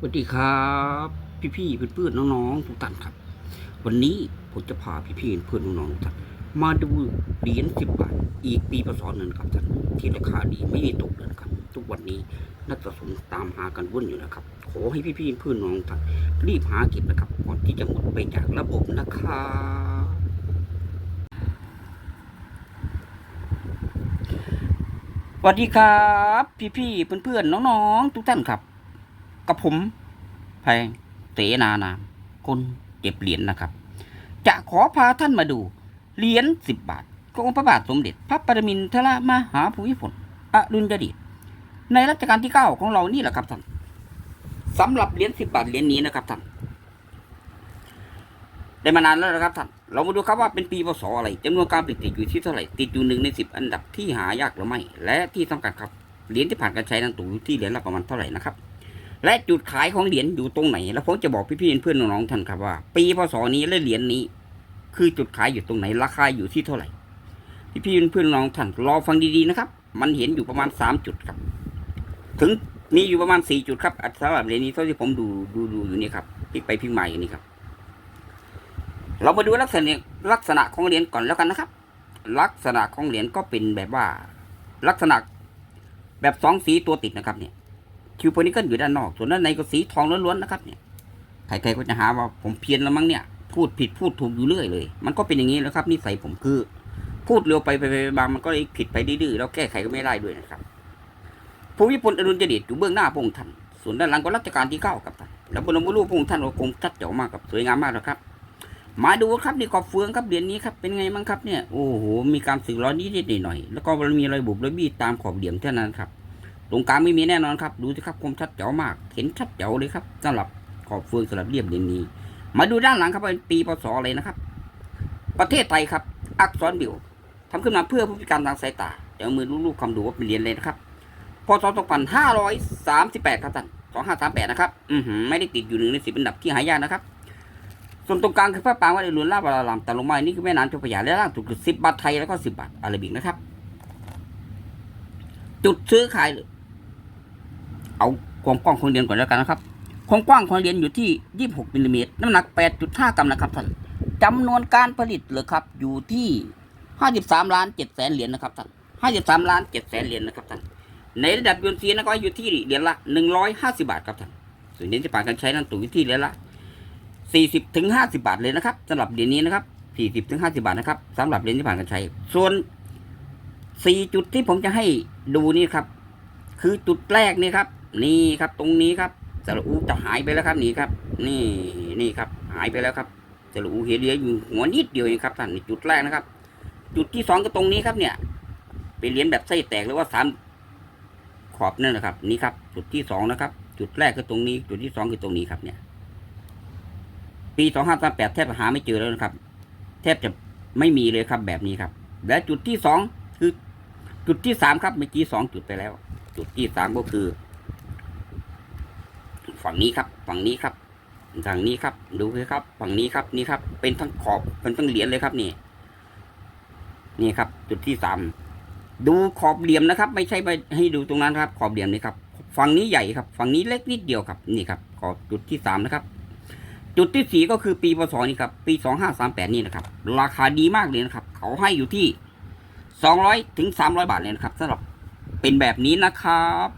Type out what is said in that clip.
สวัสดีครับ พี่ๆเพื่อนๆน้องๆทุกท่านครับ วันนี้ผมจะพาพี่ๆเพื่อนน้องๆทุกท่านมาดูเหรียญสิบบาท อีกปีพศหนึ่งครับท่านที่ราคาดีไม่มีตกเลยครับ ทุกวันนี้นักสะสมตามหากันวุ่นอยู่นะครับ ขอให้พี่ๆเพื่อนน้องท่านรีบหาเก็บนะครับก่อนที่จะหมดไปจากระบบนะครับสวัสดีครับ พี่ๆเพื่อนๆน้องๆทุกท่านครับ กับผมแพงเสนานามคนเก็บเหรียญนะครับ จะขอพาท่านมาดู เหรียญสิบบาทของพระบาทสมเด็จ พระปรมินทรมหาภูมิพลอดุลยเดชในรัชกาลที่เก้าของเรานี่แหละครับท่านสำหรับเหรียญสิบบาทเหรียญนี้นะครับท่านได้มานานแล้วนะครับท่านเรามาดูครับว่าเป็นปีพศอะไรจำนวนการติดติดอยู่ที่เท่าไหร่ติดอยู่หนึ่งในสิบอันดับที่หายากหรือไม่ และที่สำคัญครับเหรียญที่ผ่านการใช้นั้นตกอยู่ที่เหรียญละประมาณเท่าไหร่นะครับ และจุดขายของเหรียญอยู่ตรงไหน แล้วผมจะบอกพี่ๆเพื่อนๆน้องๆท่านครับว่า ปีพศนี้และเหรียญนี้ คือจุดขายอยู่ตรงไหน ราคาอยู่ที่เท่าไหร่ พี่ๆเพื่อนๆน้องๆท่านรอฟังดีๆนะครับ มันเห็นอยู่ประมาณสามจุดครับ ถึงมีอยู่ประมาณสี่จุดครับสำหรับเหรียญนี้เท่าที่ผมดูดูดูอยู่นี่ครับพลิกไปพลิกมาอยู่นี่ครับ เรามาดูลักษณะลักษณะของเหรียญก่อนแล้วกันนะครับ ลักษณะของเหรียญก็เป็นแบบว่า ลักษณะแบบสองสีตัวติดนะครับเนี่ย คิวโพนิเกิลอยู่ด้านนอก ส่วนด้านในก็สีทองล้วนๆนะครับเนี่ยใครๆก็จะหาว่าผมเพี้ยนแล้วมั้งเนี่ย พูดผิดพูดถูกอยู่เรื่อยเลย มันก็เป็นอย่างนี้แล้วครับนิสัยผมคือ พูดเร็วไปไปไปบางมันก็ผิดไปดื้อๆแล้วแก้ไขก็ไม่ได้ด้วยนะครับภูมิพลอดุลยเดชอยู่เบื้องหน้าพระองค์ท่านส่วนด้านหลังก็รัชกาลที่เก้าครับท่านแล้วบรมรูปพระองค์ท่านก็คงชัดเจ๋วมากครับสวยงามมากนะครับมาดูครับนี่ขอบเฟืองครับเหรียญนี้ครับเป็นไงบ้างครับเนี่ยโอ้โหมีการสึกร้อนนิดๆหน่อยๆแล้วก็มีรอยบุบรอยบี้ตามขอบเหลี่ยมเท่านั้นครับ ตรงกลางไม่มีแน่นอนครับ ดูสิครับคมชัดเจ๋วมาก เห็นชัดเจ๋วเลยครับสำหรับขอบเฟืองสำหรับเรียบเรียญนี้ มาดูด้านหลังครับเป็นปีพศอะไรนะครับ ประเทศไทยครับ อักษรบิวทำขึ้นมาเพื่อผู้พิการทางสายตาเดี๋ยวมือลูกๆคำดูว่าเป็นเรียญเลยนะครับพศ2538ครับท่าน2538นะครับอือหือไม่ได้ติดอยู่หนึ่งในสิบอันดับที่หายากนะครับส่วนตรงกลางคือพระปางวัดอรุณราชวรารามแต่ลงมานี่คือแม่น้ำเจ้าพระยาและล่างถูกคือสิบบาทไทยแล้วก็สิบบาทอาราบิกนะครับ จุดซื้อขาย เอาความกว้างของเหรียญก่อนแล้วกันนะครับ ความกว้างของเหรียญอยู่ที่ 26มิลลิเมตรน้ำหนัก 8.5 กรัมนะครับท่านจำนวนการผลิตเลยครับอยู่ที่ 53ล้าน7แสนเหรียญนะครับท่าน53ล้าน7แสนเหรียญนะครับท่านในระดับยูนซีนะก็อยู่ที่เหรียญละ 150 บาทครับท่านส่วนเหรียญที่ผ่านการใช้นั้นตกอยู่ที่เหรียญละ 40ถึง50 บาทเลยนะครับสำหรับเหรียญนี้นะครับ40ถึง50 บาทนะครับสำหรับเหรียญที่ผ่านการใช้ ส่วน4จุดที่ผมจะให้ดูนี่ครับ คือจุดแรกนี่ครับ นี่ครับตรงนี้ครับสระอูจะหายไปแล้วครับนี่ครับ นี่นี่ครับ หายไปแล้วครับสระอูเห็นเหลืออยู่หัวนิดเดียวเองครับท่านจุดแรกนะครับ จุดที่สองก็ตรงนี้ครับเนี่ย เป็นเหรียญแบบไส้แตกหรือว่าสามขอบนั่นนะครับ นี่ครับ จุดที่สองนะครับ จุดแรกคือตรงนี้ จุดที่สองคือตรงนี้ครับเนี่ย ปีสองห้าสามแปดแทบหาไม่เจอแล้วนะครับ แทบจะไม่มีเลยครับแบบนี้ครับ และจุดที่สองคือ จุดที่สามครับเมื่อกี้สองจุดไปแล้ว จุดที่สามก็คือ ฝั่งนี้ครับ ฝั่งนี้ครับฝั่งนี้ครับ ดูเลยครับ ฝั่งนี้ครับ นี่ครับ เป็นทั้งขอบเป็นทั้งเหรียญเลยครับนี่ นี่ครับ จุดที่สามดูขอบเหลี่ยมนะครับ ไม่ใช่ไปให้ดูตรงนั้นครับ ขอบเหลี่ยมนี่ครับ ฝั่งนี้ใหญ่ครับ ฝั่งนี้เล็กนิดเดียวครับ นี่ครับ ขอบจุดที่สามนะครับ จุดที่สี่ก็คือปีพศนี่ครับ ปีสองห้าสามแปดนี่นะครับ ราคาดีมากเลยนะครับ เขาให้อยู่ที่สองร้อยถึงสามร้อยบาทเลยนะครับสำหรับเป็นแบบนี้นะครับ